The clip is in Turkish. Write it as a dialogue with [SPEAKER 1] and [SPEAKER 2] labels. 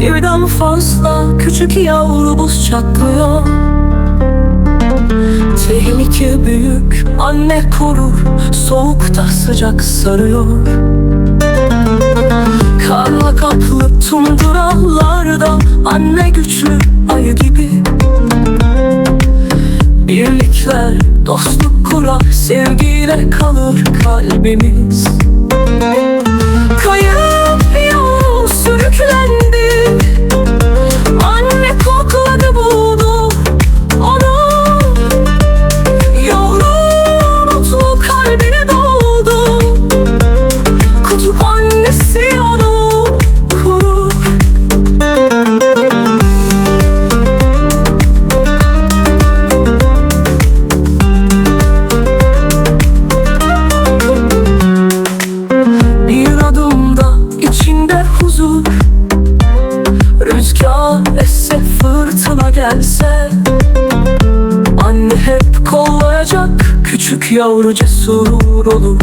[SPEAKER 1] birden fazla Küçük yavru buz çatlıyor. Tehlike büyük anne korur Soğukta sıcak sarıyor. Karla kaplı tunduralarda Anne güçlü ayı gibi. Birlikler dostluk kurar Sevgiyle kalır kalbimiz huzur Rüzgar esse fırtına gelse Anne hep kollayacak. Küçük yavru cesur olur